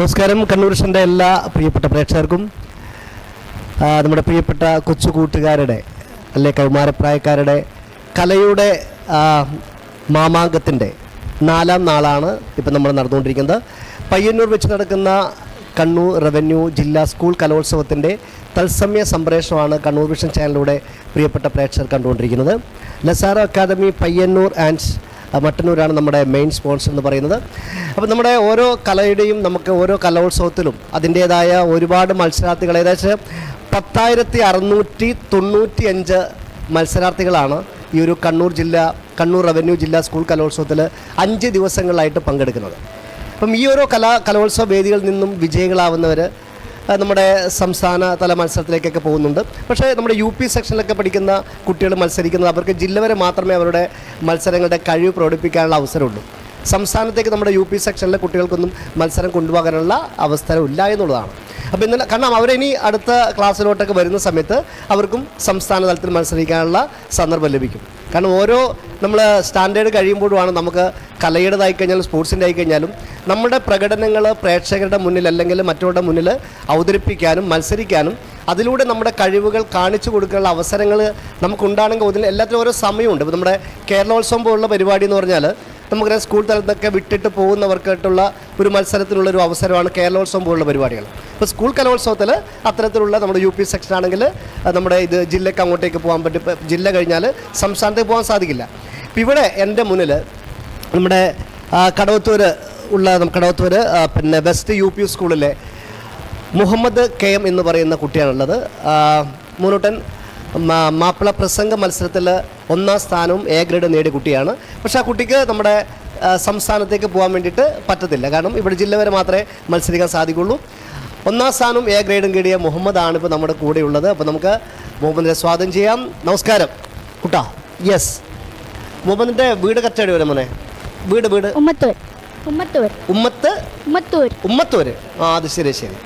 നമസ്കാരം. കണ്ണൂർഷന്റെ എല്ലാ പ്രിയപ്പെട്ട പ്രേക്ഷകർക്കും നമ്മുടെ പ്രിയപ്പെട്ട കൊച്ചു കൂട്ടുകാരുടെ അല്ലെ കൗമാരപ്രായക്കാരുടെ കലയുടെ മാമാങ്കത്തിന്റെ നാലാം നാളാണ് ഇപ്പം നമ്മൾ നടന്നുകൊണ്ടിരിക്കുന്നത്. പയ്യന്നൂർ വെച്ച് നടക്കുന്ന കണ്ണൂർ റവന്യൂ ജില്ലാ സ്കൂൾ കലോത്സവത്തിന്റെ തത്സമയ സംപ്രേഷണമാണ് കണ്ണൂർ വിഷൻ ചാനലിലൂടെ പ്രിയപ്പെട്ട പ്രേക്ഷകർ കണ്ടുകൊണ്ടിരിക്കുന്നത്. ലസാറോ അക്കാദമി പയ്യന്നൂർ ആൻഡ് മട്ടന്നൂരാണ് നമ്മുടെ മെയിൻ സ്പോൺസർ എന്ന് പറയുന്നത്. അപ്പോൾ നമ്മുടെ ഓരോ കലയുടെയും നമുക്ക് ഓരോ കലോത്സവത്തിലും അതിന്റേതായ ഒരുപാട് മത്സരാർത്ഥികൾ ഏകദേശം പത്തായിരത്തി അറുന്നൂറ്റി തൊണ്ണൂറ്റി അഞ്ച് മത്സരാർത്ഥികളാണ് ഈ ഒരു കണ്ണൂർ ജില്ല കണ്ണൂർ റവന്യൂ ജില്ലാ സ്കൂൾ കലോത്സവത്തിൽ അഞ്ച് ദിവസങ്ങളിലായിട്ട് പങ്കെടുക്കുന്നത്. അപ്പം ഈ ഓരോ കലാ കലോത്സവ വേദികളിൽ നിന്നും വിജയികളാവുന്നവർ നമ്മുടെ സംസ്ഥാന തല മത്സരത്തിലേക്കൊക്കെ പോകുന്നുണ്ട്. പക്ഷേ നമ്മുടെ യു പി സെക്ഷനിലൊക്കെ പഠിക്കുന്ന കുട്ടികൾ മത്സരിക്കുന്നത് അവർക്ക് ജില്ല വരെ മാത്രമേ അവരുടെ മത്സരങ്ങളുടെ കഴിവ് പ്രകടിപ്പിക്കാനുള്ള അവസരമുള്ളൂ. സംസ്ഥാനത്തേക്ക് നമ്മുടെ യു പി സെക്ഷനിലെ കുട്ടികൾക്കൊന്നും മത്സരം കൊണ്ടുപോകാനുള്ള അവസരമില്ല എന്നുള്ളതാണ്. അപ്പോൾ ഇന്നലെ കാരണം അവരിനി അടുത്ത ക്ലാസ്സിലോട്ടൊക്കെ വരുന്ന സമയത്ത് അവർക്കും സംസ്ഥാന തലത്തിൽ മത്സരിക്കാനുള്ള സന്ദർഭം ലഭിക്കും. കാരണം ഓരോ നമ്മൾ സ്റ്റാൻഡേർഡ് കഴിയുമ്പോഴുമാണ് നമുക്ക് കലയുടേതായി കഴിഞ്ഞാലും സ്പോർട്സിന്റെ ആയി കഴിഞ്ഞാലും നമ്മുടെ പ്രകടനങ്ങൾ പ്രേക്ഷകരുടെ മുന്നിൽ അല്ലെങ്കിൽ മറ്റവരുടെ മുന്നിൽ അവതരിപ്പിക്കാനും മത്സരിക്കാനും അതിലൂടെ നമ്മുടെ കഴിവുകൾ കാണിച്ചു കൊടുക്കാനുള്ള അവസരങ്ങൾ നമുക്കുണ്ടാണെങ്കിൽ അതിൽ എല്ലാത്തിനും ഓരോ സമയമുണ്ട്. ഇപ്പോൾ നമ്മുടെ കേരളോത്സവം പോലുള്ള പരിപാടി എന്ന് പറഞ്ഞാൽ നമുക്കറിയാം സ്കൂൾ തലത്തൊക്കെ വിട്ടിട്ട് പോകുന്നവർക്കായിട്ടുള്ള ഒരു മത്സരത്തിനുള്ള ഒരു അവസരമാണ് കേരളോത്സവം പോലുള്ള പരിപാടികൾ. ഇപ്പോൾ സ്കൂൾ കലോത്സവത്തിൽ അത്തരത്തിലുള്ള നമ്മുടെ യു പി സെക്ഷൻ ആണെങ്കിൽ നമ്മുടെ ഇത് ജില്ലയ്ക്ക് അങ്ങോട്ടേക്ക് പോകാൻ പറ്റും ജില്ല കഴിഞ്ഞാൽ സംസ്ഥാനത്തേക്ക് പോകാൻ സാധിക്കില്ല. ഇപ്പം ഇവിടെ എന്റെ മുന്നിൽ നമ്മുടെ കടവത്തൂർ ഉള്ള കടവത്തൂർ പിന്നെ വെസ്റ്റ് യു പി സ്കൂളിലെ മുഹമ്മദ് കെ എം എന്ന് പറയുന്ന കുട്ടിയാണുള്ളത്. മൂന്നൂട്ടൻ മാപ്പിള പ്രസംഗ മത്സരത്തിൽ ഒന്നാം സ്ഥാനവും എ ഗ്രേഡ് നേടിയ കുട്ടിയാണ്. പക്ഷെ ആ കുട്ടിക്ക് നമ്മുടെ സംസ്ഥാനത്തേക്ക് പോകാൻ വേണ്ടിയിട്ട് പറ്റത്തില്ല. കാരണം ഇവിടെ ജില്ല വരെ മാത്രമേ മത്സരിക്കാൻ സാധിക്കുള്ളൂ. ഒന്നാം സ്ഥാനവും എ ഗ്രേഡും നേടിയ ആണ് ഇപ്പോൾ നമ്മുടെ കൂടെയുള്ളത്. അപ്പോൾ നമുക്ക് മുഹമ്മദിനെ സ്വാഗതം ചെയ്യാം. നമസ്കാരം. കുട്ടാ യെസ് മുഹമ്മദിന്റെ വീട് കച്ചവടി വരെ മോനെ. വീട് വീട്? ഉമ്മത്തൂർ. ഉമ്മത്തൂർ. ഉമ്മത്ത്? ഉമ്മത്തൂർ. ഉമ്മത്തൂര്. ആ അത് ശരി ശരി.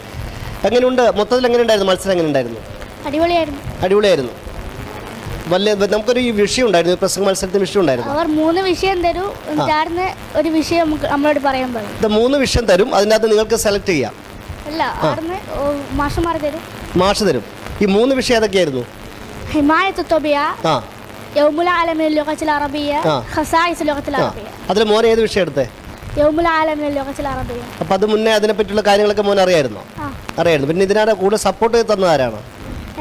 എങ്ങനെയുണ്ട്? മൊത്തത്തിൽ എങ്ങനെ ഉണ്ടായിരുന്നു മത്സരം എങ്ങനെ ഉണ്ടായിരുന്നു അടിപൊളിയായിരുന്നു. അടിപൊളിയായിരുന്നു. വലിയ നമുക്കൊരു ഈ വിഷയം ഉണ്ടായിരുന്നു പ്രസംഗ മത്സരത്തിന് വിഷയം ഉണ്ടായിരുന്നു. അവർ മൂന്ന് വിഷയം തരൂ എന്നിട്ടാർന്ന് ഒരു വിഷയം നമുക്ക് നമ്മളോട് പറയാൻ പറയും. ഇത് മൂന്ന് വിഷയം തരും അതിനകത്ത് നിങ്ങൾക്ക് സെലക്ട് ചെയ്യാം. അല്ല ആർന്ന് മാഷന്മാർ തരും. മാഷ് തരും. ഈ മൂന്ന് വിഷയം ഏതൊക്കെയായിരുന്നു? ഹിമായത്ത് തൊബിയ ആ. യൗമുൽ ആലമിൽ ലോകത്തിൽ അറബിയ ഖസായിസ് ലോകത്തിൽ അറബിയ. അതിൽ മോനെ ഏത് വിഷയം എടുത്തേ? യൗമുൽ ആലമിൽ ലോകത്തിൽ അറബിയ. അപ്പം അത് മുന്നേ അതിനെ പറ്റിയുള്ള കാര്യങ്ങളൊക്കെ മോൻ അറിയായിരുന്നോ? അറിയായിരുന്നു. പിന്നെ ഇതിനാരെ കൂടെ സപ്പോർട്ട് ചെയ്ത് തന്നത് ആരാണ്?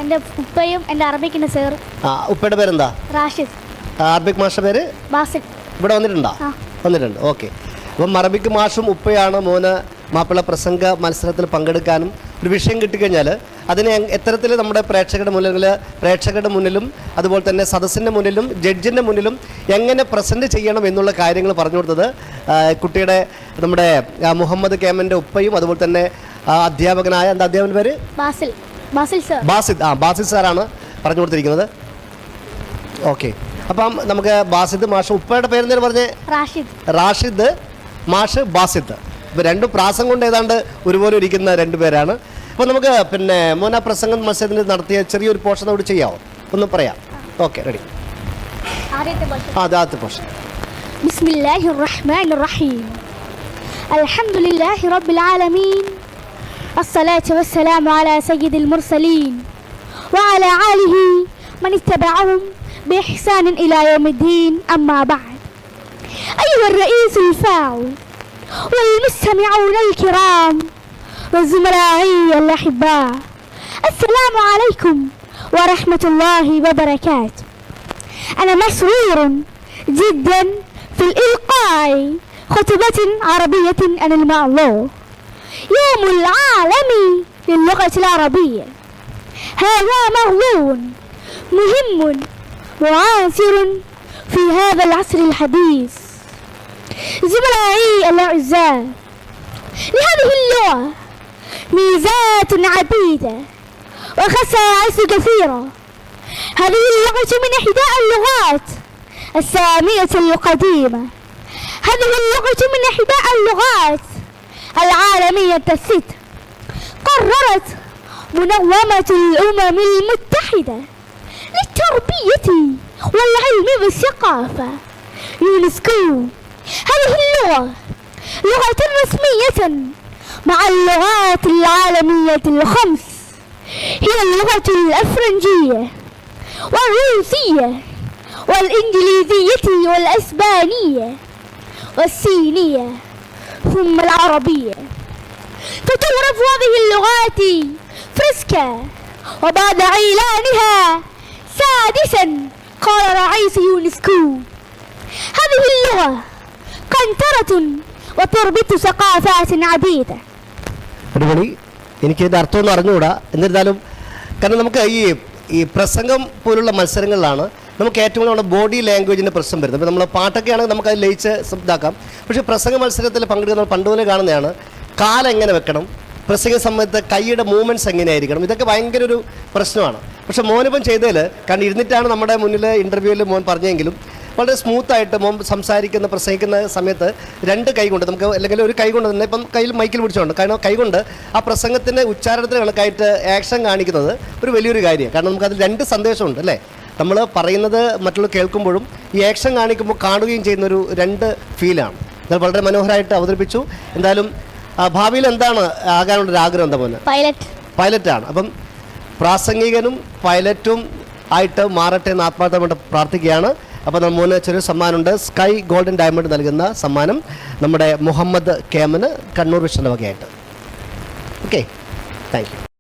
എന്റെ ഉപ്പയും എന്റെ അറബിക്കിന്റെ സാറും ആ ഉപ്പയുടെ പേരെന്താ? റാഷിദ്. അറബിക് മാഷ പേര്? ബാസിൽ. ഇവിടെ വന്നിട്ടുണ്ടോ? വന്നിട്ടുണ്ട്. ഓക്കെ. അപ്പം അറബിക് മാഷും ഉപ്പയാണ് മോന് മാപ്പിള പ്രസംഗ മത്സരത്തിൽ പങ്കെടുക്കാനും ഒരു വിഷയം കിട്ടിക്കഴിഞ്ഞാൽ അതിനെ എത്തരത്തിൽ നമ്മുടെ പ്രേക്ഷകരുടെ മുന്നിൽ പ്രേക്ഷകരുടെ മുന്നിലും അതുപോലെ തന്നെ സദസ്സിന്റെ മുന്നിലും ജഡ്ജിന്റെ മുന്നിലും എങ്ങനെ പ്രസന്റ് ചെയ്യണം എന്നുള്ള കാര്യങ്ങൾ പറഞ്ഞു കൊടുത്തത് കുട്ടിയുടെ നമ്മുടെ മുഹമ്മദ് കേമന്റെ ഉപ്പയും അതുപോലെ തന്നെ അധ്യാപകനായ എന്താ അധ്യാപകന്റെ പേര്? ബാസിൽ. ബാസിദ് ആ ബാസിദ് സാറാണ് പറഞ്ഞു കൊടുത്തിരിക്കുന്നത് ഓക്കെ. അപ്പം നമുക്ക് ബാസിദ് മാഷ് ഉപ്പയുടെ പേര് പറഞ്ഞേ? റാഷിദ്. റാഷിദ് മാഷ് ബാസിദ്. ഇപ്പം രണ്ടും പ്രാസം കൊണ്ട് ഏതാണ്ട് ഒരുപോലെ ഇരിക്കുന്ന രണ്ടു പേരാണ്. അപ്പം നമുക്ക് പിന്നെ മോന പ്രസംഗം മത്സരത്തിന് നടത്തിയ ചെറിയൊരു പോഷൻ അവിടെ ചെയ്യാമോ ഒന്ന് പറയാം. Okay ready. ആദ്യത്തെ പോഷൻ ബിസ്മില്ലാഹിർ റഹ്മാനിർ റഹീം. അൽഹംദുലില്ലാഹി റബ്ബിൽ ആലമീൻ. الصلاة والسلام على سيد المرسلين وعلى آله من اتبعهم بإحسان إلى يوم الدين. أما بعد أيها الرئيس الفاعل والمستمعون الكرام وزملائي الأحباء السلام عليكم ورحمة الله وبركاته. أنا مسرور جدا في الإلقاء خطبة عربية عن الموضوع يوم العالمي للغة العربية. هذا موضوع مهم وعاصر في هذا العصر الحديث. زملائي الأعزاء لهذه اللغة ميزات عديدة وخصائص كثيرة. هذه اللغة من إحدى اللغات السامية القديمة. هذه اللغة من إحدى اللغات العالمية الست قررت منظمة الأمم المتحدة للتربية والعلم والثقافة يونسكو هذه اللغة لغة رسمية مع اللغات العالمية الخمس. هي اللغة الأفرنجية والروسية والإنجليزية والأسبانية والصينية. ثم العربية فتعرف هذه اللغات فرسكا وبعد إعلانها سادسا قال رئيس يونسكو هذه اللغة قنطرة وتربط ثقافات عديدة അടിപൊളി എനിക്ക് ഇത് അർത്ഥമൊന്നും അറിഞ്ഞുകൂടാ എന്നിരുന്നാലും കാരണം നമുക്ക് ഈ ഈ പ്രസംഗം പോലുള്ള മത്സരങ്ങളിലാണ് നമുക്ക് ഏറ്റവും നമ്മുടെ ബോഡി ലാംഗ്വേജിന്റെ പ്രശ്നം വരുന്നത്. അപ്പോൾ നമ്മൾ പാട്ടൊക്കെയാണെങ്കിൽ നമുക്കത് ലയിച്ച് ഇതാക്കാം. പക്ഷേ പ്രസംഗ മത്സരത്തിൽ പങ്കെടുക്കുന്ന പണ്ട് മുതലേ കാണുന്നതാണ് കാലെങ്ങനെ വെക്കണം പ്രസംഗ സമയത്ത് കൈയുടെ മൂവ്മെന്റ്സ് എങ്ങനെയായിരിക്കണം ഇതൊക്കെ ഭയങ്കര ഒരു പ്രശ്നമാണ്. പക്ഷേ മോനിപ്പം ചെയ്തതിൽ കാരണം ഇരുന്നിട്ടാണ് നമ്മുടെ മുന്നിൽ ഇന്റർവ്യൂവിൽ മോൻ പറഞ്ഞെങ്കിലും വളരെ സ്മൂത്തായിട്ട് മോൻ സംസാരിക്കുന്ന പ്രസംഗിക്കുന്ന സമയത്ത് രണ്ട് കൈ കൊണ്ട് നമുക്ക് അല്ലെങ്കിൽ ഒരു കൈ കൊണ്ട് തന്നെ ഇപ്പം കയ്യിൽ മൈക്കിൽ പിടിച്ചുകൊണ്ട് കാരണം കൈ കൊണ്ട് ആ പ്രസംഗത്തിന്റെ ഉച്ചാരണത്തിന് കണക്കായിട്ട് ആക്ഷൻ കാണിക്കുന്നത് ഒരു വലിയൊരു കാര്യമാണ്. കാരണം നമുക്കതിൽ രണ്ട് സന്ദേശമുണ്ട് അല്ലേ? നമ്മൾ പറയുന്നത് മറ്റുള്ള കേൾക്കുമ്പോഴും ഈ ആക്ഷൻ കാണിക്കുമ്പോൾ കാണുകയും ചെയ്യുന്ന ഒരു രണ്ട് ഫീലാണ് എന്നാൽ വളരെ മനോഹരമായിട്ട് അവതരിപ്പിച്ചു. എന്തായാലും ഭാവിയിൽ എന്താണ് ആകാനുള്ള ഒരു ആഗ്രഹം എന്താ പോലെ പൈലറ്റ് പൈലറ്റാണ് അപ്പം പ്രാസംഗികനും പൈലറ്റും ആയിട്ട് മാറട്ടെ എന്ന് ആത്മാർത്ഥമായിട്ട് പ്രാർത്ഥിക്കുകയാണ്. അപ്പോൾ നമ്മൾ മൂന്ന് ചെറിയ സമ്മാനമുണ്ട്. സ്കൈ ഗോൾഡൻ ഡയമണ്ട് നൽകുന്ന സമ്മാനം നമ്മുടെ മുഹമ്മദ് കേമന് കണ്ണൂർ വിഷന്റെ വകയായിട്ട്. Okay thank you